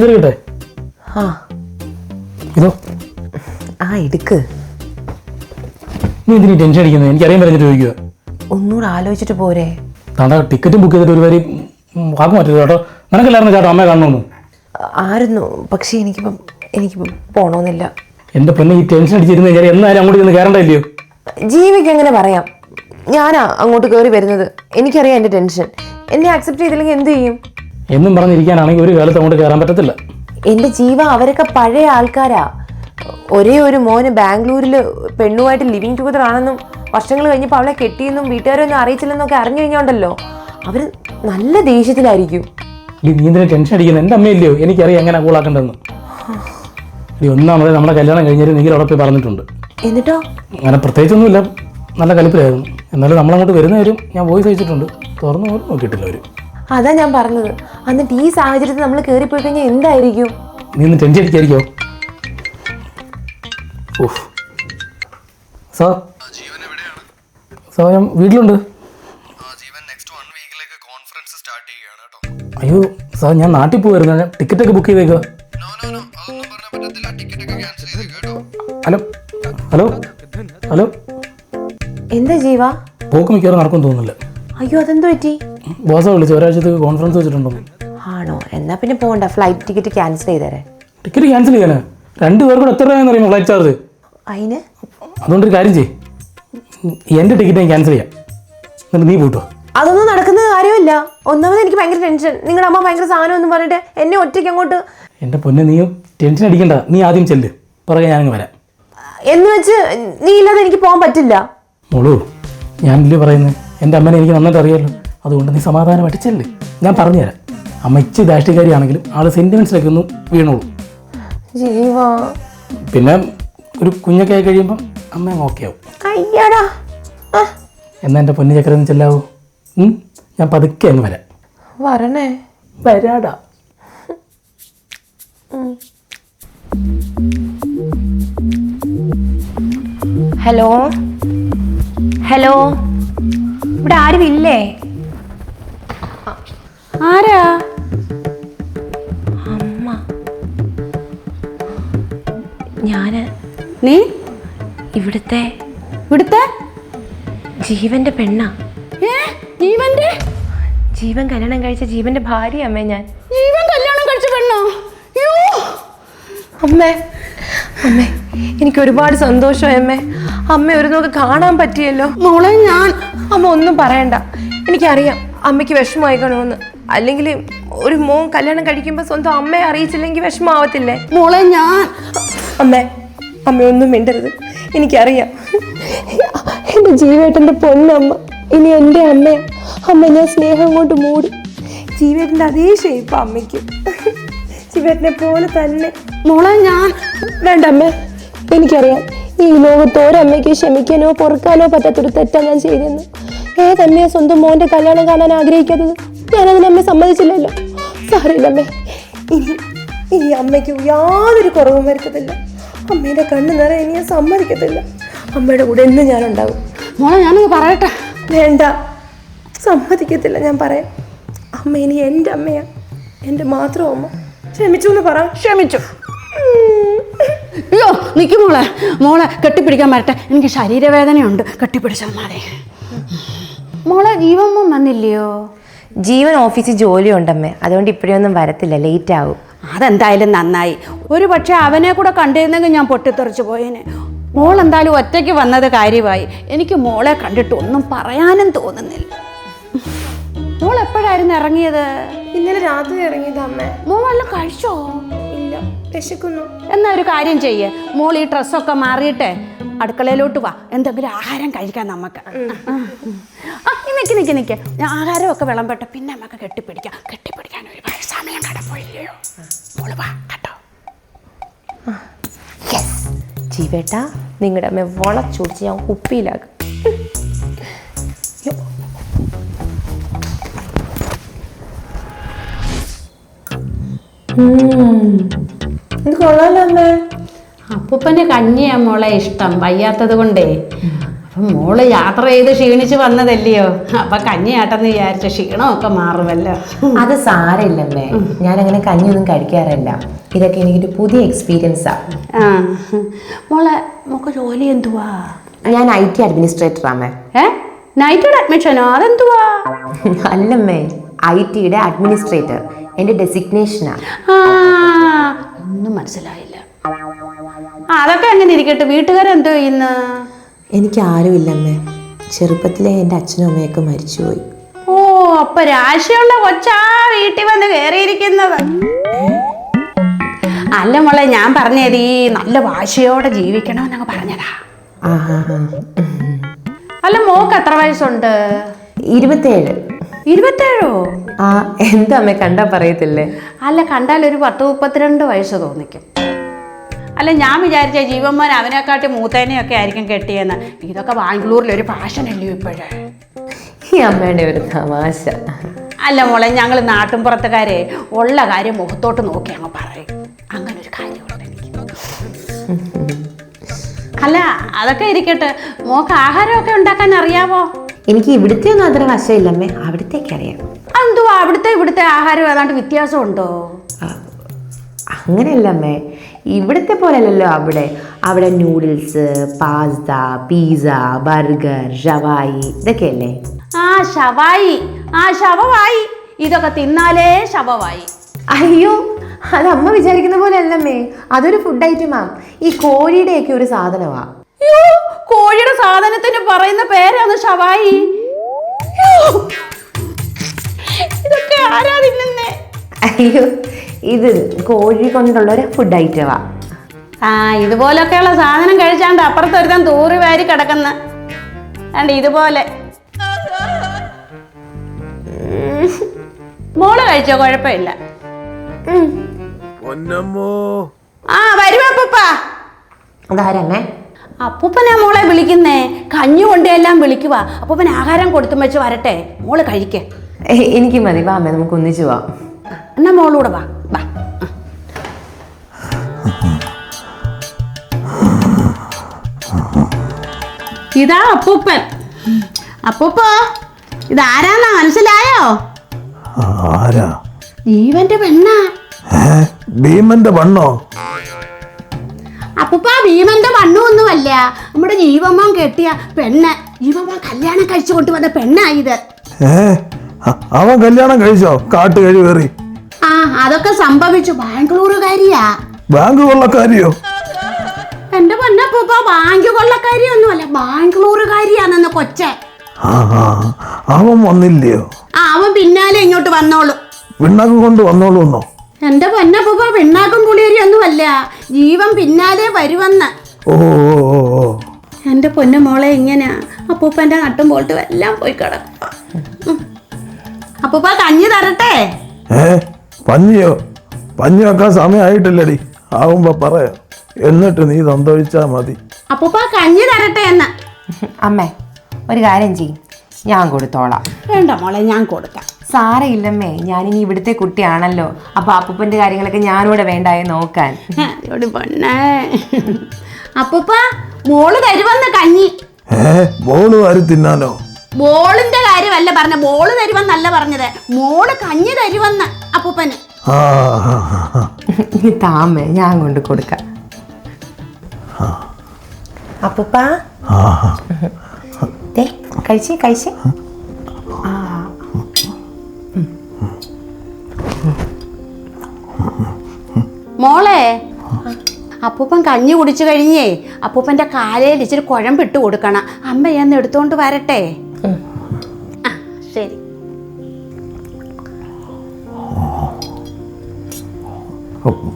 കിട്ടെ ആ. ഇതോ. ആ എടുക്ക്. നീ എന്തിനീ ടെൻഷൻ അടിക്കുന്നത് എനിക്കറിയാൻ പറഞ്ഞിട്ട് ചോദിക്കുക ഒന്നുകൂടെ ആലോചിച്ചിട്ട് പോരെ. താണ്ടാ ടിക്കറ്റും ബുക്ക് ചെയ്തിട്ട് ഒരു വരി വാക്ക് മാറ്റരുത് കേട്ടോ. നിനക്കല്ലായിരുന്നു ചേട്ടാ അമ്മയെ കാണണമെന്ന് ആയിരുന്നു പക്ഷേ എനിക്കിപ്പം എനിക്കിപ്പം പോണമെന്നില്ല എന്റെ പൊന്നെ ഈ ടെൻഷൻ അടിച്ചിരുന്ന ഞാൻ എന്നാലും അങ്ങോട്ട് ചെന്ന് കയറണ്ടല്ലയോ ജീവിക്ക് എങ്ങനെ പറയാം? ഞാനാ അങ്ങോട്ട് കയറി വരുന്നത്. എനിക്കറിയാം എന്റെ ടെൻഷൻ. എന്നെ അക്സെപ്റ്റ് ചെയ്തില്ലെങ്കിൽ എന്ത് ചെയ്യും? എന്നും പറഞ്ഞിരിക്കാനാണെങ്കിൽ ഒരു കാലത്ത് അങ്ങോട്ട് കയറാൻ പറ്റത്തില്ല. എന്റെ ജീവ അവരൊക്കെ പഴയ ആൾക്കാരാ. ഒരേ ഒരു മോന് ബാംഗ്ലൂരിൽ പെണ്ണുമായിട്ട് ലിവിങ് ടുഗദർ ആണെന്നും വർഷങ്ങൾ കഴിഞ്ഞപ്പോൾ അവളെ കെട്ടിയെന്നും വീട്ടുകാരൊന്നും അറിയിച്ചില്ലെന്നൊക്കെ അറിഞ്ഞു കഴിഞ്ഞോണ്ടല്ലോ. അവർ നല്ല ദേഷ്യത്തിലായിരിക്കും. നീ എന്തിനാ ടെൻഷൻ അടിക്കുന്നത് എന്റെ അമ്മയില്ലയോ? എനിക്കറിയാം എങ്ങനെ കൂളാക്കണ്ടെന്ന് ഈ ഒന്നാമത് നമ്മുടെ കല്യാണം കഴിഞ്ഞാൽ നീ അവിടെ പോയി പറഞ്ഞിട്ടുണ്ട്. എന്നിട്ടോ? അങ്ങനെ പ്രത്യേകിച്ചൊന്നുമില്ല. നല്ല കലിപ്പിലായിരുന്നു. എന്നാലും നമ്മളങ്ങോട്ട് വരുന്ന വരും ഞാൻ വോയിസ് അയച്ചിട്ടുണ്ട്. തുറന്നു പോലും നോക്കിയിട്ടില്ല അവർ അതാ ഞാൻ പറഞ്ഞത്. എന്നിട്ട് ഈ സാഹചര്യത്തിൽ നമ്മൾ കയറിപ്പോയി കഴിഞ്ഞാൽ എന്തായിരിക്കും? നീ ഒന്ന് ടെൻഷൻ അടിക്കായിരിക്കോ സോ സാർ സാർ ഞാൻ വീട്ടിലുണ്ട്. അയ്യോ സാർ ഞാൻ നാട്ടിൽ പോയിരുന്നു ചെയ്തേക്കുക ടിക്കറ്റ് ഒക്കെ ബുക്ക് ചെയ്ത് കേട്ടോ ഹലോ ഹലോ ഹലോ. എന്താ ജീവ? പോക്ക് മിക്കവാറും നടക്കും തോന്നുന്നില്ല. അയ്യോ അതെന്തോ പറ്റി? ബോസ വിളിച്ചു? ഒരാഴ്ചത്തേക്ക് കോൺഫറൻസ് വെച്ചിട്ടുണ്ടെന്ന് ആണോ? എന്നാ പിന്നെ പോകണ്ട ഫ്ലൈറ്റ് ടിക്കറ്റ് ക്യാൻസൽ ചെയ്തേരെ. ടിക്കറ്റ് ക്യാൻസൽ ചെയ്യാനാ? രണ്ട് പേർ കൂടെ എത്ര രൂപയെന്ന് അറിയുമോ ഫ്ലൈറ്റ് ചാർജ് അതിന് അതുകൊണ്ടൊരു കാര്യം ചെയ്യ്. എന്റെ ടിക്കറ്റ് ഞാൻ ക്യാൻസൽ ചെയ്യാം. എന്നിട്ട് നീ പോട്ടോ. അതൊന്നും നടക്കുന്ന കാര്യമില്ല. ഒന്നാമത് എനിക്ക് ഭയങ്കര ടെൻഷൻ നിങ്ങളുടെ അമ്മ ഭയങ്കര സാധനം എന്ന് പറഞ്ഞിട്ട് എന്നെ ഒറ്റയ്ക്ക് അങ്ങോട്ട് എന്റെ പൊന്നെ നീ ടെൻഷൻ അടിക്കണ്ട. നീ ആദ്യം ചെല്ല്. പുറകെ ഞാനങ്ങ് വരാം. എന്ന് വെച്ച് നീ ഇല്ലാതെ എനിക്ക് പോകാൻ പറ്റില്ല. മോളൂ ഞാനില്ലേ പറയുന്നത് എന്റെ അമ്മനെ എനിക്ക് നന്നായിട്ട് അറിയാമല്ലോ അതുകൊണ്ട് നീ സമാധാനമായിട്ട് ചെല്ല്. ഞാൻ പറഞ്ഞുതരാം. അമ്മ ഇച്ചി ദാഷ്ടികാരിയാണെങ്കിലും ആൾ സെന്റിമെൻസിലേക്ക് ഒന്ന് വീണോളൂ. ജീവ. പിന്നെ ഒരു കുഞ്ഞൊക്കെ ആയി കഴിയുമ്പം അമ്മ അങ്ങ് ഓക്കെ ആവും. അയ്യടാ. എന്നാൽ എന്റെ പൊന്നു ചക്കര ഒന്ന് ചെല്ലാവോ? ഞാൻ പതുക്കെ അങ്ങ് വരാം. വരണേ. വരാടാ. ഹലോ. ഹലോ. ഇവിടെ ആരും ഇല്ലേ? ആരാ? അമ്മ. ഞാൻ. നീ? ഇവിടുത്തെ. ഇവിടുത്തെ? ജീവന്റെ പെണ്ണാ. ജീവന്റെ? ജീവൻ കല്യാണം കഴിച്ച ജീവന്റെ ഭാര്യ അമ്മേ ഞാൻ. ജീവൻ കല്യാണം കഴിച്ച പെണ്ണോ? അമ്മേ. അമ്മേ എനിക്ക് ഒരുപാട് സന്തോഷമായി അമ്മേ. അമ്മ ഒരു നോക്ക് കാണാൻ പറ്റിയല്ലോ. മോളെ ഞാൻ അമ്മ ഒന്നും പറയണ്ട. എനിക്കറിയാം അമ്മയ്ക്ക് വിഷമമായി കാണുമെന്ന് അല്ലെങ്കിൽ ഒരു മോൻ കല്യാണം കഴിക്കുമ്പോൾ സ്വന്തം അമ്മയെ അറിയിച്ചില്ലെങ്കിൽ വിഷമാവത്തില്ലേ? മോളെ ഞാൻ അമ്മേ അമ്മ ഒന്നും മിണ്ടരുത്. എനിക്കറിയാം. എന്റെ ജീവേട്ടന്റെ പൊന്നമ്മ ഇനി എന്റെ അമ്മ. അമ്മ ഞാൻ സ്നേഹം കൊണ്ട് മൂടി. ജീവേട്ടന്റെ അതേ ഷേപ്പ് അമ്മയ്ക്ക്. ജീവേട്ടനെ പോലെ തന്നെ. മോളെ ഞാൻ വേണ്ട അമ്മേ എനിക്കറിയാം. ഈ ലോകത്ത് ഒരമ്മയ്ക്ക് ക്ഷമിക്കാനോ പൊറുക്കാനോ പറ്റാത്തൊരു തെറ്റാ ഞാൻ ചെയ്തെന്ന് ഏതമ്മയെ സ്വന്തം മോന്റെ കല്യാണം കാണാൻ ആഗ്രഹിക്കാത്തത്? ഞാൻ അമ്മ സമ്മതിച്ചില്ലല്ലോ. സാറില്ലമ്മേ ഇനി ഈ അമ്മയ്ക്ക് യാതൊരു കുറവും വരുത്തത്തില്ല. അമ്മയുടെ കണ്ണു നിറയെ ഇനി ഞാൻ സമ്മതിക്കത്തില്ല. അമ്മയുടെ കൂടെ എന്ന് ഞാനുണ്ടാവും മോളെ ഞാനൊന്ന് പറയട്ടെ? വേണ്ട. സമ്മതിക്കത്തില്ല ഞാൻ പറയാം. അമ്മ ഇനി എന്റെ അമ്മയാ. എന്റെ മാത്രം അമ്മ. ക്ഷമിച്ചു എന്ന് പറ. ക്ഷമിച്ചു. അയ്യോ നിൽക്കും മോളെ. മോളെ കെട്ടിപ്പിടിക്കാൻ വരട്ടെ. എനിക്ക് ശരീരവേദനയുണ്ട്. കെട്ടിപ്പിടിച്ചാൽ മതി. മോളെ ജീവമ്മ വന്നില്ലയോ? ജീവൻ ഓഫീസിൽ ജോലിയുണ്ടമ്മേ. അതുകൊണ്ട് ഇപ്പോഴൊന്നും വരത്തില്ല. ലേറ്റ് ആവും അതെന്തായാലും നന്നായി. ഒരു പക്ഷേ അവനെ കൂടെ കണ്ടിരുന്നെങ്കിൽ ഞാൻ പൊട്ടിത്തെറിച്ച് പോയേനെ. മോൾ എന്തായാലും ഒറ്റയ്ക്ക് വന്നത് കാര്യമായി. എനിക്ക് മോളെ കണ്ടിട്ട് ഒന്നും പറയാനും തോന്നുന്നില്ല. മോൾ എപ്പോഴായിരുന്നു ഇറങ്ങിയത്? ഇന്നലെ രാത്രി ഇറങ്ങിയതമ്മേ മോളെല്ലാം മോൾ വല്ലതും കഴിച്ചോ? ഇല്ല വിശക്കുന്നു എന്നാ ഒരു കാര്യം ചെയ്യേ. മോൾ ഈ ഡ്രസ്സൊക്കെ മാറിയിട്ട് അടുക്കളയിലോട്ട് വാ. എന്തെങ്കിലും ആഹാരം കഴിക്കാൻ നമുക്ക് ആ നിക്ക് നിക്ക് നിക്ക്. ഞാൻ ആഹാരമൊക്കെ വിളമ്പട്ടെ. പിന്നെ നമുക്ക് കെട്ടിപ്പിടിക്കാം. കെട്ടിപ്പിടിക്കാൻ ഒരുപാട് സമയം കടപ്പോയില്ലയോ മോൾ വാ കേട്ടോ. ജീവേട്ട നിങ്ങളുടെ അമ്മ വളച്ചൊടിച്ച് ഞാൻ കുപ്പിയിലാക്കും. ഇത് കൊള്ളാലോ അമ്മേ. അപ്പൂപ്പന് കഞ്ഞിയാ മോളെ ഇഷ്ടം വയ്യാത്തത് കൊണ്ടേ. മോൾ യാത്ര ചെയ്ത് ക്ഷീണിച്ച് വന്നതല്ലയോ? അപ്പൊ കഞ്ഞിയാട്ടെന്ന് വിചാരിച്ച ക്ഷീണമൊക്കെ മാറുമല്ലോ. അത് സാരമില്ലമ്മേ. ഞാൻ അങ്ങനെ കഞ്ഞിയൊന്നും കഴിക്കാറില്ല. ഇതൊക്കെ എനിക്കൊരു പുതിയ എക്സ്പീരിയൻസാ ആ. മോളെ മോക്ക് ജോലി എന്തുവാ? ഞാൻ ഐ ടി അഡ്മിനിസ്ട്രേറ്റർ ആമേ ഏ? നൈറ്റോട് അഡ്മിഷനോ? അതെന്തുവാ? അല്ലമ്മേ ഐ ടിയുടെ അഡ്മിനിസ്ട്രേറ്റർ. എന്റെ ഡെസിഗ്നേഷനാ ആ. ഒന്നും മനസ്സിലായില്ല. അതൊക്കെ അങ്ങനെ ഇരിക്കട്ടെ? വീട്ടുകാരെന്തോ ചെയ്യുന്ന? എനിക്ക് ആരുമില്ലമ്മേ ചെറുപ്പത്തിലെ എന്റെ അച്ഛനും അമ്മയൊക്കെ മരിച്ചുപോയി. ഓ അപ്പൊ രാശിയുള്ള കൊച്ചാ വീട്ടിൽ വന്ന് കയറിയിരിക്കുന്നത് അല്ല മോളെ ഞാൻ പറഞ്ഞത് ഈ നല്ല വാശിയോടെ ജീവിക്കണമെന്നങ്ങ് പറഞ്ഞതാ. അല്ല മോക്ക് എത്ര വയസ്സുണ്ട്? ഇരുപത്തേഴ്. ഇരുപത്തേഴോ? ആ എന്താ അമ്മ കണ്ടാ പറയത്തില്ലേ? അല്ല കണ്ടാൽ ഒരു പത്ത് മുപ്പത്തിരണ്ട് വയസ്സ് തോന്നിക്കും. അല്ല ഞാൻ വിചാരിച്ച ജീവന്മാൻ അവനെക്കാട്ടി മൂത്തേനെയൊക്കെ ആയിരിക്കും കെട്ടിയെന്ന്. ഇതൊക്കെ ബാംഗ്ലൂരിൽ ഒരു ഫാഷൻ അല്ലയോ ഇപ്പോഴേ? ഈ അമ്മയുടെ ഒരു തമാശ. അല്ല മോളെ ഞങ്ങൾ നാട്ടിൻപുറത്തുകാരെ ഉള്ള കാര്യം മുഖത്തോട്ട് നോക്കി അങ്ങ് പറയും. അങ്ങനെ ഒരു കാര്യമുണ്ട് എനിക്ക്. അല്ല അതൊക്കെ ഇരിക്കട്ടെ. മോക്ക് ആഹാരമൊക്കെ ഉണ്ടാക്കാൻ അറിയാവോ? എനിക്ക് ഇവിടുത്തെ ഒന്നും അത്ര വശമില്ലമ്മേ. അവിടത്തേക്ക് അറിയാം എന്തുവാ? അവിടുത്തെ ഇവിടുത്തെ ആഹാരം ഏതാണ്ട് വ്യത്യാസമുണ്ടോ? അങ്ങനെയല്ല അമ്മേ ഇവിടുത്തെ പോലെയല്ലല്ലോ അവിടെ. അവിടെ നൂഡിൽസ് പാസ്ത പിസ്സ ബർഗർ ഷവായി ഇതൊക്കെയല്ലേ? ആ ഷവായി. ആ ശവമായി ഇതൊക്കെ തിന്നാലേ ശവമായി അയ്യോ അത് അമ്മ വിചാരിക്കുന്ന പോലെ അല്ലമ്മേ അതൊരു ഫുഡ് ഐറ്റമാ ഈ കോഴിയുടെയൊക്കെ ഒരു സാധനമാ. യ്യോ, കോഴിയുടെ സാധനത്തിന് പറയുന്ന പേരാണ് ഷവായി. ഇതൊക്കെ ആരാതില്ലെന്നേ. അയ്യോ ഇത് കോഴി കൊണ്ടുള്ള ഒരു ഫുഡ് ഐറ്റമാ ആ ഇതുപോലൊക്കെയുള്ള സാധനം കഴിച്ചാണ്ട് അപ്പുറത്തൊരുത്തൻ തൂറി വാരി കിടക്കുന്ന. അണ്ട് ഇതുപോലെ. മോൾ കഴിച്ചോ? കുഴപ്പമില്ല. ആ വരുവാ പപ്പാ അതാരമ്മേ അപ്പൂപ്പനാ മോളെ വിളിക്കുന്നേ. കഞ്ഞി കൊണ്ടെല്ലാം വിളിക്കുക അപ്പൂപ്പൻ ആഹാരം കൊടുത്തും വെച്ച് വരട്ടെ. മോൾ കഴിക്കേ. എനിക്ക് മതി. വാ അമ്മേ നമുക്ക് ഒന്നിച്ചു വാ. എന്നാ മോളൂടെ വാ. വാ. ഇതാ അപ്പൂപ്പൻ. അപ്പൂപ്പ ഇതാരാന്നാ? മനസ്സിലായോ? ആരാ? ജീവന്റെ പെണ്ണാ. ഭീമന്റെ വണ്ണോ അപ്പൂപ്പ ഭീമന്റെ മണ്ണൊന്നുമല്ല നമ്മുടെ ജീവമ്മോൻ കെട്ടിയ പെണ്ണ്. ജീവമ്മോൻ കല്യാണം കഴിച്ചു കൊണ്ടുവന്ന പെണ്ണായത്. അവൻ കല്യാണം കഴിച്ചോ? കാട്ട് കഴിവേറി. ആ അതൊക്കെ സംഭവിച്ചു. ബാംഗ്ലൂരുകാരിയാ. ബാങ്ക് കൊള്ളക്കാരിയോ? എന്റെ പൊന്നപ്പൂപ്പ ബാങ്ക് കൊള്ളക്കാരിയൊന്നുമല്ല. ബാംഗ്ലൂരുകാരിയാണെന്ന് കൊച്ചെ. അവൻ വന്നില്ലയോ? ആ അവൻ പിന്നാലെ ഇങ്ങോട്ട് വന്നോളൂ. പിണ്ണാക്ക് കൊണ്ട് വന്നോളൂന്നോ എന്റെ പൊന്നപ്പൂപ്പ പിണ്ണാക്കും പുളിയരിയൊന്നുമല്ല ജീവൻ പിന്നാലെ വരുവന്ന്. ഓ എന്റെ പൊന്നു മോളെ ഇങ്ങനെ. അപ്പൂപ്പന്റെ നട്ടും പോൾട്ടും എല്ലാം പോയി കിടക്കും. അപ്പൂപ്പ കഞ്ഞി തരട്ടെ? ഏ പഞ്ഞിയോ? പഞ്ഞി വെക്കാൻ സമയമായിട്ടില്ലടി. ആവുമ്പോ പറയാ. എന്നിട്ട് നീ സന്തോഷിച്ചാ മതി. അപ്പൂപ്പ കഞ്ഞി തരട്ടെ എന്ന്. അമ്മേ ഒരു കാര്യം ചെയ്യും. ഞാൻ കൊടുത്തോളാം. വേണ്ട മോളെ ഞാൻ കൊടുക്കാം. സാരയില്ലമ്മേ ഞാനിനി ഇവിടുത്തെ കുട്ടിയാണല്ലോ. അപ്പൊ അപ്പൂപ്പന്റെ കാര്യങ്ങളൊക്കെ ഞാനിവിടെ വേണ്ടായി നോക്കാൻ. അപ്പൂപ്പ മോൾ തരുവന്ന കഞ്ഞി. ഏ ബോൾ വാരി തിന്നാനോ? ബോളിന്റെ കാര്യമല്ല പറഞ്ഞ ബോൾ തരുവന്നല്ല പറഞ്ഞത്. മോൾ കഞ്ഞി തരുവന്ന് അപ്പൂപ്പന്. ആ ആ, ആ, ആ. ഇനി താമേ ഞാൻ കൊണ്ട് കൊടുക്കാം. അപ്പൂപ്പ. ആ ആ. ദേ കഴിച്ചേ കഴിച്ചേ. മോളെ. അപ്പൂപ്പൻ കഞ്ഞി കുടിച്ചു കഴിഞ്ഞേ. അപ്പൂപ്പന്റെ കാലയിൽ ഇച്ചിരി കുഴമ്പിട്ട് കൊടുക്കണം. അമ്മ എന്ന് എടുത്തോണ്ട് വരട്ടെ. ആ ശരി.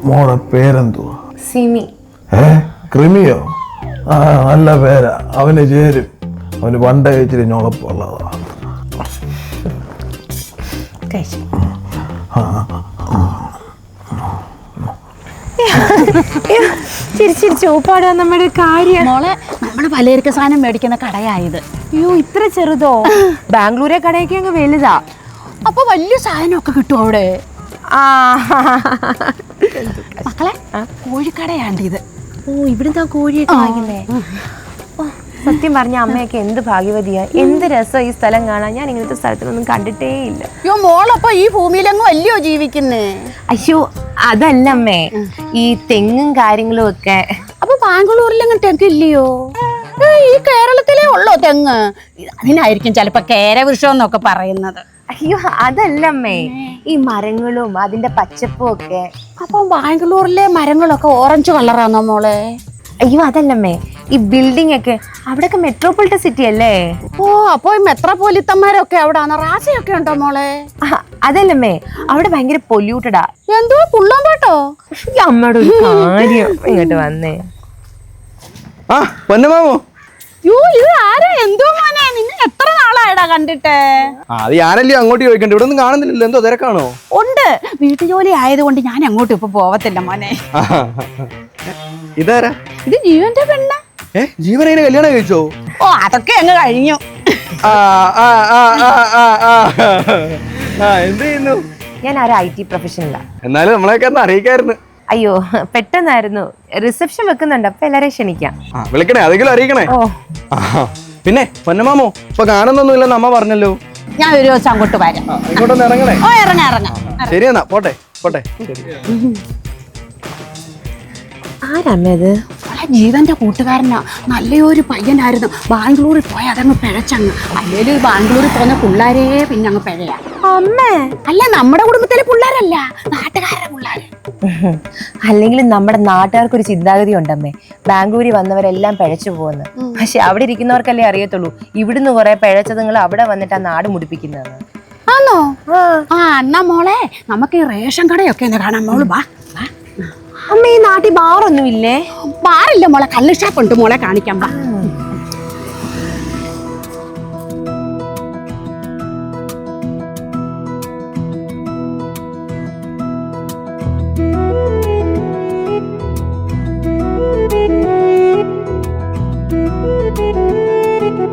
മോളെ പേരെന്തുവാ? സിമി. ഏ ക്രിമിയോ? ആ നല്ല പേരാ. അവന് ചേരും. അവന് പണ്ടേ ഇച്ചിരി ഞൊളപ്പുള്ളതാ. കഴിച്ചു. ചിരിച്ചിരിച്ച് ഊപ്പാടാ നമ്മുടെ കാര്യം. മോളെ നമ്മൾ പലചരക്ക് സാധനം മേടിക്കുന്ന കടയായത്. അയ്യോ ഇത്ര ചെറുതോ? ബാംഗ്ലൂരെ കടയൊക്കെ അങ്ങ് വലുതാ. അപ്പൊ വലിയ സാധനമൊക്കെ കിട്ടും അവിടെ. മക്കളെ കോഴിക്കടയാണ്ട് ഇത് ഓ ഇവിടുന്ന് കോഴിയൊക്കെ വാങ്ങിക്കുന്നേ സത്യം പറഞ്ഞ അമ്മയൊക്കെ എന്ത് ഭാഗ്യവതിയാ? എന്ത് രസം ഈ സ്ഥലം കാണാൻ? ഞാൻ ഇങ്ങനത്തെ സ്ഥലത്തിലൊന്നും കണ്ടിട്ടേ ഇല്ല. അയ്യോ മോളപ്പോ ഈ ഭൂമിയിലെങ്ങും അല്ലയോ ജീവിക്കുന്നേ? അയ്യോ അതല്ല അമ്മേ. ഈ തെങ്ങും കാര്യങ്ങളും ഒക്കെ. അപ്പൊ ബാംഗ്ലൂരിലെങ്ങും തെങ്ങില്ലയോ? ഈ കേരളത്തിലേ ഉള്ളോ തെങ്ങ്? അതിനായിരിക്കും ചിലപ്പോ കേരവൃഷം എന്നൊക്കെ പറയുന്നത്. അയ്യോ അതല്ല അമ്മേ. ഈ മരങ്ങളും അതിന്റെ പച്ചപ്പും ഒക്കെ. അപ്പൊ ബാംഗ്ലൂരിലെ മരങ്ങളൊക്കെ ഓറഞ്ച് കളറാണോ മോളെ? അയ്യോ അതല്ലമ്മേ. ഈ ബിൽഡിംഗ് ഒക്കെ അവിടെയൊക്കെ മെട്രോപൊളിറ്റൻ സിറ്റി അല്ലേ? ഓ അപ്പോ ഈ മെത്രാപോലിത്തന്മാരൊക്കെ അവിടാണ്? റാസയൊക്കെ ഉണ്ടോ മോളെ? അതല്ലമ്മേ. അവിടെ ഭയങ്കര പൊല്യൂട്ടഡാ. എന്തോ പുള്ളോ കേട്ടോ ഈ അമ്മയുടെ ഒരു കാര്യം ഇങ്ങോട്ട് വന്നേ. ആ പൊന്നമാമോ യോ ഇത് ആരാ? എന്തോ മോനെ? നിന്നെ എത്ര നാളായടാ കണ്ടിട്ട്? ആ അത് ഞാനല്ലേ അങ്ങോട്ട് ചോദിക്കണ്ട? ഇവിടെ ഒന്നും കാണുന്നില്ലല്ലോ. എന്തോ തിരക്കാണോ? ഉണ്ട്. വീട്ടുജോലി ആയതുകൊണ്ട് ഞാൻ അങ്ങോട്ട് ഇപ്പൊ പോവത്തില്ല മോനെ. ഇതാരാ? ഇത് ജീവന്റെ പെണ്ണ? ഏ ജീവനെ കല്യാണം കഴിച്ചോ? ഓ അതൊക്കെ അങ്ങ് കഴിഞ്ഞു. എന്ത് ചെയ്യുന്നു? ഞാൻ ഒരു ഐ ടി പ്രൊഫഷണലാ എന്നാലും നമ്മളെയൊക്കെ ഒന്ന് അറിയിക്കായിരുന്നു. അയ്യോ പെട്ടെന്നായിരുന്നു. റിസപ്ഷൻ വെക്കുന്നുണ്ട് അപ്പൊ എല്ലാരെയും ക്ഷണിക്കാം. വിളിക്കണേ അതെങ്കിലും അറിയിക്കണേ. ഓ. പിന്നെ പൊന്നമാമോ ഇപ്പൊ കാണുന്നൊന്നും ഇല്ലെന്ന് അമ്മ പറഞ്ഞല്ലോ. ഞാൻ ഒരു ദിവസം അങ്ങോട്ട് വരാം. ഇങ്ങോട്ടൊന്ന് ഇറങ്ങണേ. ഓ ഇറങ്ങാം ഇറങ്ങാം. ശരി എന്നാ പോട്ടെ പോട്ടെ ശരി. ആരമ്മ അത്? അവളെ ജീവന്റെ കൂട്ടുകാരനാ. നല്ലൊരു പയ്യനായിരുന്നു. ബാംഗ്ലൂരിൽ പോയ അതങ്ങ് പിഴച്ചങ്ങ്. അല്ലെങ്കിൽ ബാംഗ്ലൂരിൽ പോകുന്ന പിള്ളേരേ പിന്നെ അങ്ങ് പിഴയാ. അമ്മേ. അല്ല നമ്മുടെ കുടുംബത്തിലെ പിള്ളേരല്ല. നാട്ടുകാരുടെ പിള്ളേര്. അല്ലെങ്കിൽ നമ്മുടെ നാട്ടുകാർക്ക് ഒരു ചിന്താഗതി ഉണ്ടമ്മേ. ബാംഗ്ലൂരിൽ വന്നവരെല്ലാം പിഴച്ചു പോകുന്നു. പക്ഷെ അവിടെ ഇരിക്കുന്നവർക്കല്ലേ അറിയത്തുള്ളൂ. ഇവിടുന്ന് കുറെ പിഴച്ചതുങ്ങൾ അവിടെ വന്നിട്ട് ആ നാട് മുടിപ്പിക്കുന്നത് ആണോ ആ എന്നാ മോളെ നമുക്ക് ഈ റേഷൻ കടയൊക്കെ ഒന്ന് കാണാം. മോൾ വാ വാ. അമ്മ ഈ നാട്ടിൽ ബാറൊന്നും ഇല്ലേ ബാറില്ല മോളെ കള്ള് ഷാപ്പ് ഉണ്ട് മോളെ കാണിക്കാം വാ.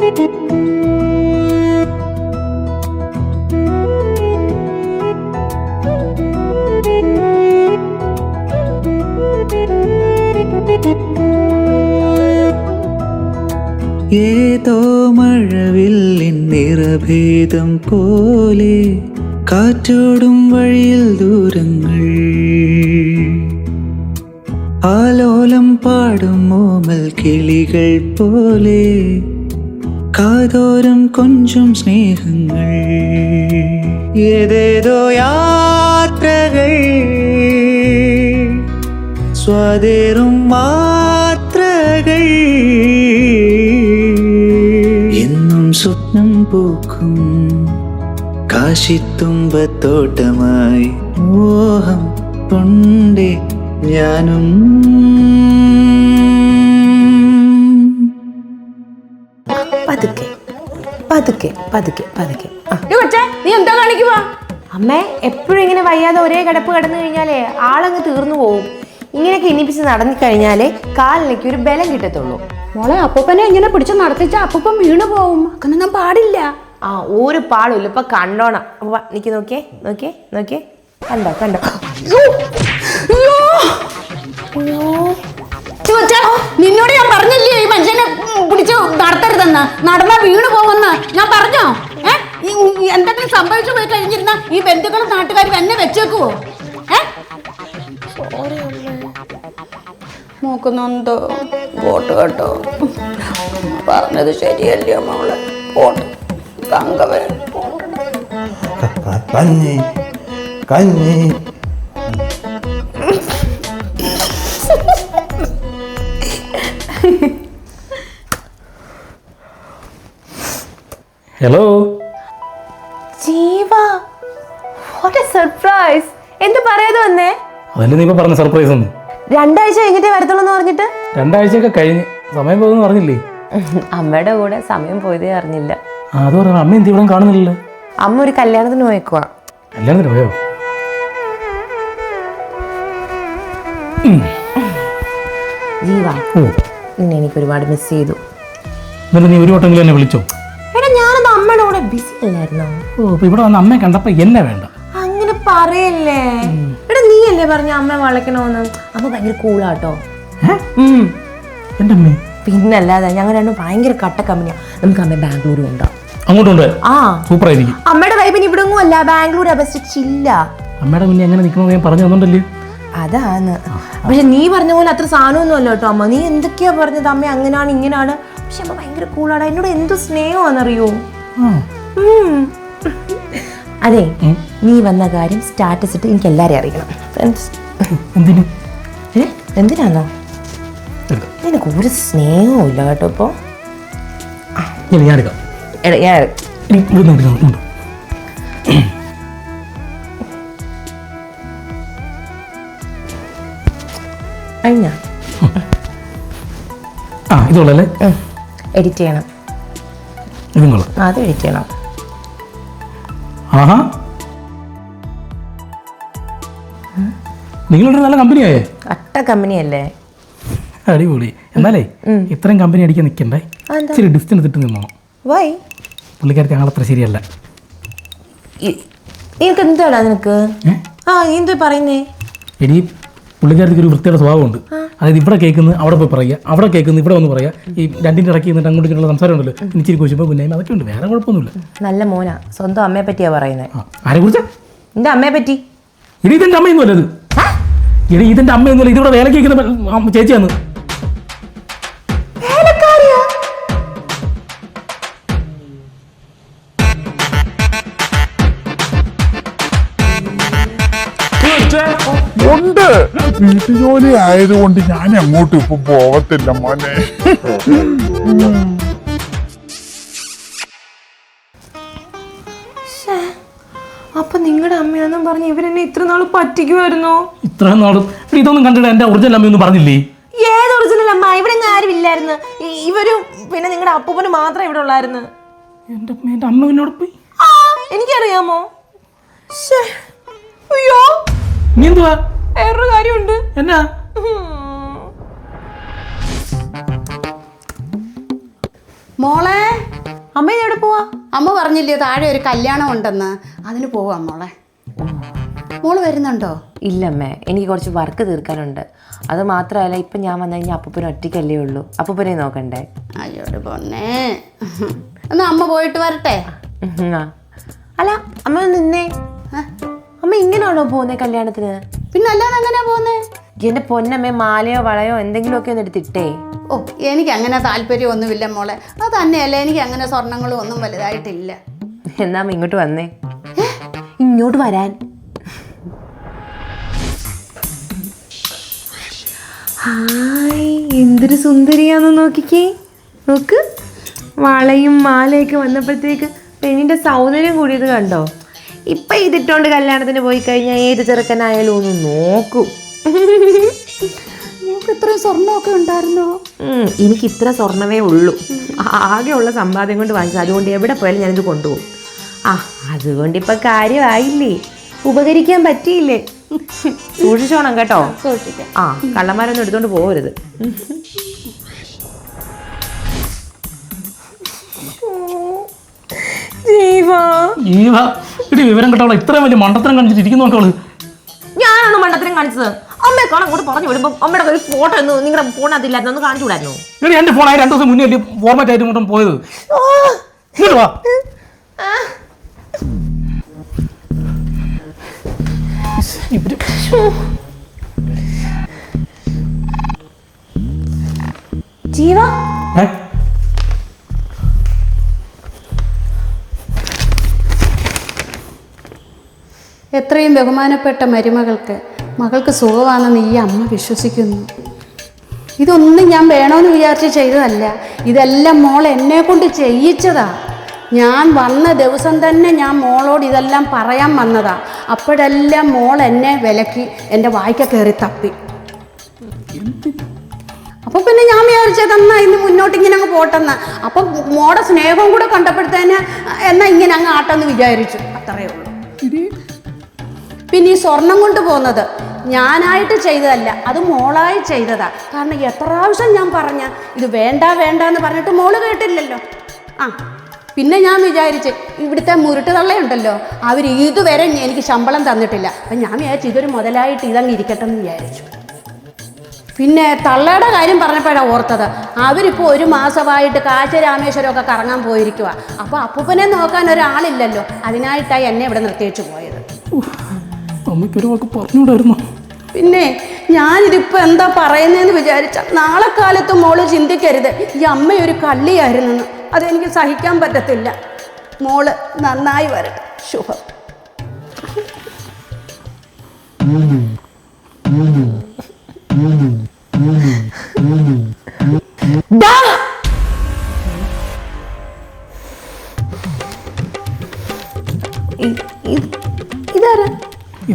ഏതോ നിറഭേദം പോലെ കാറ്റോടും വഴിയിൽ ദൂരങ്ങൾ. ആലോലം പാടും മോമൽ കിളികൾ പോലെ കാതോരം കൊഞ്ചും സ്നേഹങ്ങൾ. ഏതേതോ യാത്രകൾ സ്വാതേറും മാത്രകൾ. എന്നും സ്വപ്നം പൂക്കും കാശിത്തുമ്പത്തോട്ടമായി മോഹം കൊണ്ടേ ഞാനും. പതുക്കെ പതുക്കെ പതുക്കെ പതുക്കെ. നീ എന്താ കാണിക്കുവാ അമ്മേ എപ്പോഴും ഇങ്ങനെ വയ്യാതെ ഒരേ കിടപ്പ് കിടന്നു കഴിഞ്ഞാലേ ആളങ്ങ് തീർന്നു പോവും. ഇങ്ങനെയൊക്കെ ഇനിപ്പിച്ച് നടന്നു കഴിഞ്ഞാലേ കാലിലേക്ക് ഒരു ബലം കിട്ടത്തുള്ളൂ. മോളെ അപ്പൂപ്പനെ ഇങ്ങനെ പിടിച്ച് നടത്തിച്ച അപ്പൂപ്പൻ വീണ് പോവും. അങ്ങനൊന്നും പാടില്ല. ആ ഒരു പാടില്ല ഇപ്പൊ കണ്ടോണം. വാ, നിക്ക് നോക്കിയേ നോക്കിയേ നോക്കിയേ. കണ്ടോ കണ്ടോ. നിന്നോട് ഞാൻ പറഞ്ഞില്ലേ ഈ മനുഷ്യനെ പിടിച്ചു നടത്തരുതെന്ന്. നടന്നാ വീണ് പോവെന്ന് ഞാൻ പറഞ്ഞോ? ഏ? എന്തെങ്കിലും സംഭവിച്ചു പോയി കഴിഞ്ഞിരുന്ന ഈ ബന്ധുക്കളും നാട്ടുകാരും എന്നെ വെച്ചേക്കുവോ? നോക്കുന്നുണ്ടോ? കേട്ടോ. പറഞ്ഞത് ശരിയല്ലേ മോളെ വോട്ട് തങ്കവേ കഞ്ഞി കഞ്ഞി. Hello Jeeva what a surprise എന്ത് പറയാതെ വന്നേ? അതല്ലേ നീ ഇപ്പോൾ പറഞ്ഞ സർപ്രൈസ് ഒന്നും. രണ്ടാഴ്ച കഴിഞ്ഞിട്ടേ വരത്തുള്ളൂ എന്ന് പറഞ്ഞിട്ട്? രണ്ടാഴ്ചയൊക്കെ കഴിഞ്ഞ്. സമയം പോകുമെന്ന് പറഞ്ഞില്ലേ? അമ്മയുടെ കൂടെ സമയം പോയതേ അറിഞ്ഞില്ല. അത് പറയാം അമ്മ എന്ത് ഇവിടെ കാണുന്നില്ലല്ലോ? അമ്മ ഒരു കല്യാണത്തിന് പോയേക്കുവാ. കല്യാണത്തിന് പോയോ? ജീവ നിന്നെ എനിക്ക് ഒരുപാട് മിസ് ചെയ്തു. എന്നിട്ട് നീ ഒരു വട്ടെങ്കിലും എന്നെ വിളിച്ചോ? എടാ ഞാനത് അമ്മയുടെ കൂടെ ബിസി അല്ലായിരുന്നോ? ഓ ഇവിടെ വന്ന് അമ്മയെ കണ്ടപ്പോൾ എന്നെ വേണ്ട. അങ്ങനെ പറയല്ലേ? എടാ നീ അല്ലേ പറഞ്ഞ അമ്മ വളയ്ക്കണോന്ന് അമ്മ ഭയങ്കര കൂളാട്ടോ എന്റെ അമ്മേ. പിന്നല്ലാതെ ഞങ്ങൾ രണ്ടും ഭയങ്കര കട്ട കമ്പനിയാണ് നമുക്ക് അമ്മ ബാംഗ്ലൂർ കൊണ്ടാ അങ്ങോട്ട് ആ. ആ സൂപ്പറായിരിക്കും. അമ്മയുടെ വൈബിന് ഇവിടെ ഒന്നും അല്ല. ബാംഗ്ലൂർ അപേക്ഷിച്ചില്ല ചില്ല. അമ്മയുടെ മുന്നേ എങ്ങനെ നിൽക്കണമെന്ന് ഞാൻ പറഞ്ഞു തന്നിട്ടല്ലേ? അതാണ്. പക്ഷെ നീ പറഞ്ഞ പോലെ അത്ര സാധനമൊന്നും അല്ല കേട്ടോ അമ്മ. നീ എന്തൊക്കെയാ പറഞ്ഞത്? അമ്മ അങ്ങനെയാണ് ഇങ്ങനെയാണ് പക്ഷെ അമ്മ ഭയങ്കര കൂളാണ് എന്നോട് എന്ത് സ്നേഹമാണെന്നറിയോ. അതെ നീ വന്ന കാര്യം സ്റ്റാറ്റസ് ഇട്ട് എനിക്ക് എല്ലാരെയും അറിയണം ഫ്രണ്ട്സ് നിനക്ക് ഒരു സ്നേഹവും ഇല്ല കേട്ടോ ഇപ്പോൾ ഞാൻ എടുക്കാം. എടാ ഞാൻ ഇനി ഇവിടുന്ന് കഴിഞ്ഞ? ആ ഇതുള്ളല്ലേ എഡിറ്റ് ചെയ്യണം. അത് എഡിറ്റ് ചെയ്യണം. ആഹാ. നിങ്ങളൊരു നല്ല കമ്പനിയായേ അട്ട കമ്പനിയല്ലേ അടിപൊളി. എന്നാലേ ഇത്രയും കമ്പനി അടിക്കാൻ നിൽക്കണ്ടേ ഇച്ചിരി ഡിസ്റ്റൻസ് ഇട്ട് നിന്നോ? വൈ പുള്ളിക്കാരത്തി ഞങ്ങളത്ര ശരിയല്ല. നിനക്ക് എന്താടാ നിനക്ക്? ആ നീ എന്താ പറയുന്നേ? പുള്ളിക്കാരത്തിക്ക് ഒരു വൃത്തിയുടെ സ്വഭാവമുണ്ട്. അതായത് ഇവിടെ കേൾക്കുന്നത് അവിടെ പോയി പറയുക അവിടെ കേൾക്കുന്നത് ഇവിടെ വന്ന് പറയുക ഈ രണ്ടിന്റെ ഇടയ്ക്ക് നിന്നിട്ട് അങ്ങോട്ട് ഇങ്ങോട്ടുള്ള സംസാരം ഉണ്ടല്ലോ. ഇനി ഇച്ചിരി കൊച്ചുമ്പോൾ പിന്നെ അതൊക്കെ ഉണ്ട്. വേറെ കുഴപ്പമൊന്നുമില്ല. നല്ല മോനാ. സ്വന്തം അമ്മയെ പറ്റിയാ പറയുന്നത് ആരെ കുറിച്ച്? നിന്റെ അമ്മയെ പറ്റി. ഇനി ഇതെന്റെ അമ്മയൊന്നുമല്ല ഇത്. എടി ഇതെന്റെ അമ്മയൊന്നുമല്ല. ഇതിവിടെ വേലയ്ക്ക് ചേച്ചിയാണ് വീട്ടുജോലി ആയതുകൊണ്ട് ഞാൻ അങ്ങോട്ട് ഇപ്പൊ പോവത്തില്ല മോനെ. അപ്പൊ നിങ്ങളുടെ അമ്മയാണെന്നും പറഞ്ഞ് ഇവരെന്നെ ഇത്ര നാൾ പറ്റിക്കുമായിരുന്നോ ഇത്ര നാളും എടി ഇതൊന്നും കണ്ടിട്ട് എന്റെ ഒറിജിനൽ അമ്മയൊന്നും പറഞ്ഞില്ലേ? ഏത് ഒറിജിനൽ അമ്മ? ഇവിടെ ആരും ഇല്ലായിരുന്നു. ഇവരും പിന്നെ നിങ്ങളുടെ അപ്പൂപ്പനും മാത്രമേ ഇവിടെ ഉള്ളായിരുന്നു. എന്റെ അമ്മ എന്റെ അമ്മ എന്നോട് പോയി. ആ, എനിക്കറിയാമോ? ശ്ശേ. അയ്യോ. നീ എന്തുവാ? വേറൊരു കാര്യമുണ്ട്. എന്നാ? മോളെ? അമ്മ ഇത് എവിടെ പോവാ? അമ്മ പറഞ്ഞില്ലേ താഴെ ഒരു കല്യാണം ഉണ്ടെന്ന്. അതിന് പോവാ മോളെ. മോൾ വരുന്നുണ്ടോ? ഇല്ലമ്മേ എനിക്ക് കുറച്ച് വർക്ക് തീർക്കാനുണ്ട്. അത് മാത്രമല്ല ഇപ്പം ഞാൻ വന്നു കഴിഞ്ഞാൽ അപ്പൂപ്പന ഒറ്റയ്ക്കല്ലേ ഉള്ളൂ. അപ്പൂപ്പനെ നോക്കണ്ടേ? അയ്യോ ഒരു പൊന്നേ. എന്നാ അമ്മ പോയിട്ട് വരട്ടെ? അല്ല അമ്മ നിന്നേ. അമ്മ ഇങ്ങനെയാണോ പോകുന്നേ കല്യാണത്തിന്? പിന്നെ അല്ലാതെ അങ്ങനെ പോകുന്നേ എന്റെ പൊന്നമ്മേ മാലയോ വളയോ എന്തെങ്കിലും ഒക്കെ ഒന്ന് എടുത്തിട്ടേ. ഓ എനിക്ക് അങ്ങനെ താല്പര്യമൊന്നുമില്ല മോളെ. അത് തന്നെയല്ല എനിക്ക് അങ്ങനെ സ്വർണങ്ങളും ഒന്നും വലുതായിട്ടില്ല. എന്നാ അമ്മ ഇങ്ങോട്ട് വന്നേ. ഇങ്ങോട്ട് വരാൻ. ഹായ് എന്തൊരു സുന്ദരിയാന്ന് നോക്കിക്കേ. നോക്ക് വളയും മാലയൊക്കെ വന്നപ്പോഴത്തേക്ക് പെണ്ണിന്റെ സൗന്ദര്യം കൂടിയത് കണ്ടോ? ഇപ്പൊ ഇതിട്ടോണ്ട് കല്യാണത്തിന് പോയി കഴിഞ്ഞാൽ ഏത് ചെറുക്കനായാലും ഒന്ന് നോക്കും. ഇത്രയും സ്വർണമൊക്കെ ഉണ്ടായിരുന്നോ? എനിക്ക് ഇത്ര സ്വർണമേ ഉള്ളൂ. ആകെയുള്ള സമ്പാദ്യം കൊണ്ട് വാങ്ങിച്ചു അതുകൊണ്ട് എവിടെ പോയാലും ഞാനിത് കൊണ്ടുപോകും. ആ അതുകൊണ്ട് ഇപ്പൊ കാര്യമായില്ലേ? ഉപകരിക്കാൻ പറ്റിയില്ലേ? സൂക്ഷിച്ചോണം കേട്ടോ. ആ കള്ളന്മാരൊന്നും എടുത്തോണ്ട് പോകരുത് ജീവാ. എടി വിവരം കേട്ടവളെ ഇത്രയും വലിയ മണ്ടത്തരം കാണിച്ചിട്ട് ഇരിക്കുന്നു നോക്കവൾ ഞാനാണ് മണ്ടത്തരം കാണിച്ചത്? അമ്മയെ കാണാൻ അങ്ങോട്ട് പറഞ്ഞു വിടുമ്പോൾ അമ്മയുടെ ഒരു ഫോട്ടോ ഒന്ന് നിങ്ങളുടെ ഫോണിനകത്തില്ലായിരുന്നു ഒന്ന് കാണിച്ചു എടി എന്റെ ഫോൺ ആയി രണ്ടു ദിവസം മുന്നേ അല്ലേ ഫോർമാറ്റ് ആയിട്ട് ഇങ്ങോട്ടും പോയത്? ഇങ്ങോട്ട് വാ. ഇവർ ജീവ? ഏ? എത്രയും ബഹുമാനപ്പെട്ട മരുമകൾക്ക് മകൾക്ക് സുഖമാണെന്ന് ഈ അമ്മ വിശ്വസിക്കുന്നു. ഇതൊന്നും ഞാൻ വേണമെന്ന് വിചാരിച്ച് ചെയ്തതല്ല. ഇതെല്ലാം മോൾ എന്നെ കൊണ്ട് ചെയ്യിച്ചതാ. ഞാൻ വന്ന ദിവസം തന്നെ ഞാൻ മോളോട് ഇതെല്ലാം പറയാൻ വന്നതാ. അപ്പോഴെല്ലാം മോൾ എന്നെ വിലക്കി എന്റെ വായിക്ക കയറി തപ്പി. അപ്പോൾ പിന്നെ ഞാൻ വിചാരിച്ചത് എന്നാ ഇന്ന് മുന്നോട്ട് ഇങ്ങനെ അങ്ങ് പോട്ടെന്ന്. അപ്പൊ മോടെ സ്നേഹവും കൂടെ കണ്ടപ്പോഴത്തേന് എന്നാ ഇങ്ങനെ അങ്ങ് ആട്ടെന്ന് വിചാരിച്ചു. അത്രയേ ഉള്ളൂ. പിന്നെ ഈ സ്വർണം കൊണ്ട് പോകുന്നത് ഞാനായിട്ട് ചെയ്തതല്ല അത് മോളായി ചെയ്തതാ. കാരണം എത്ര പ്രാവശ്യം ഞാൻ പറഞ്ഞ ഇത് വേണ്ട വേണ്ട എന്ന് പറഞ്ഞിട്ട് മോൾ കേട്ടില്ലല്ലോ. ആ പിന്നെ ഞാൻ വിചാരിച്ച് ഇവിടുത്തെ മുരുട്ട് തള്ളയുണ്ടല്ലോ അവർ ഇതുവരെ എനിക്ക് ശമ്പളം തന്നിട്ടില്ല. അപ്പം ഞാൻ വിചാരിച്ചു ഇതൊരു മുതലായിട്ട് ഇതങ്ങ് ഇരിക്കട്ടെ എന്ന് വിചാരിച്ചു. പിന്നെ തള്ളയുടെ കാര്യം പറഞ്ഞപ്പോഴാണ് ഓർത്തത് അവരിപ്പോൾ ഒരു മാസമായിട്ട് കാശ രാമേശ്വരം ഒക്കെ കറങ്ങാൻ പോയിരിക്കുക അപ്പോൾ അപ്പൂപ്പനെ നോക്കാൻ ഒരാളില്ലല്ലോ അതിനായിട്ടായി എന്നെ ഇവിടെ നിർത്തിയേച്ചു പോയത്. അമ്മയ്ക്കൊരു വാക്ക് പറഞ്ഞുകൂടായിരുന്നു? പിന്നെ ഞാനിതിപ്പോൾ എന്താ പറയുന്നതെന്ന് വിചാരിച്ച നാളെ കാലത്ത് മോൾ ചിന്തിക്കരുത്. ഈ അമ്മ ഒരു കള്ളിയായിരുന്നെന്ന്. അതെനിക്ക് സഹിക്കാൻ പറ്റത്തില്ല. മോൾ നന്നായി വരട്ടെ. ശുഭം. ഡാ!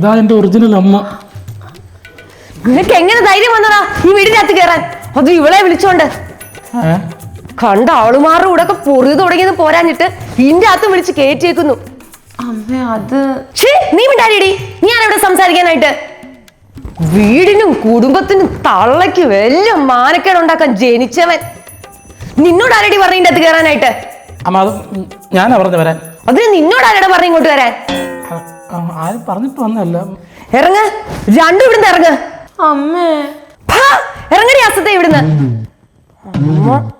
ഇതാ എന്റെ ഒറിജിനൽ അമ്മ. നിനക്ക് എങ്ങനെ ധൈര്യം വന്നടാ ഈ വീടിനകത്ത് കയറാൻ അത് ഇവളെ വിളിച്ചോണ്ട്. കണ്ട ആളുമാരുടെ കൂടെ ഒക്കെ പൊറുതി തുടങ്ങിയത് പോരാഞ്ഞിട്ട് ഇന്റെ അകത്ത് വിളിച്ച് കയറ്റിയേക്കുന്നു അമ്മ അത് നീ മിണ്ടാടിയടി നീ ആരോടെ സംസാരിക്കാനായിട്ട്? വീടിനും കുടുംബത്തിനും തള്ളയ്ക്ക് വലിയ മാനക്കേട് ഉണ്ടാക്കാൻ ജനിച്ചവൻ. നിന്നോട് ആരടി പറഞ്ഞു ഇതിന്റെ അകത്ത് കയറാനായിട്ട് അമ്മ അത് ഞാനാ പറഞ്ഞു വരാൻ. അതിന് നിന്നോട് ആരുടെ പറഞ്ഞു ഇങ്ങോട്ട് വരാൻ? ആരും പറഞ്ഞിട്ട് വന്നല്ല ഇറങ്ങ. രണ്ടും ഇവിടുന്ന് ഇറങ്ങ. അമ്മേ. ഇറങ്ങടി അസത്തെ ഇവിടുന്ന്. അമ്മ.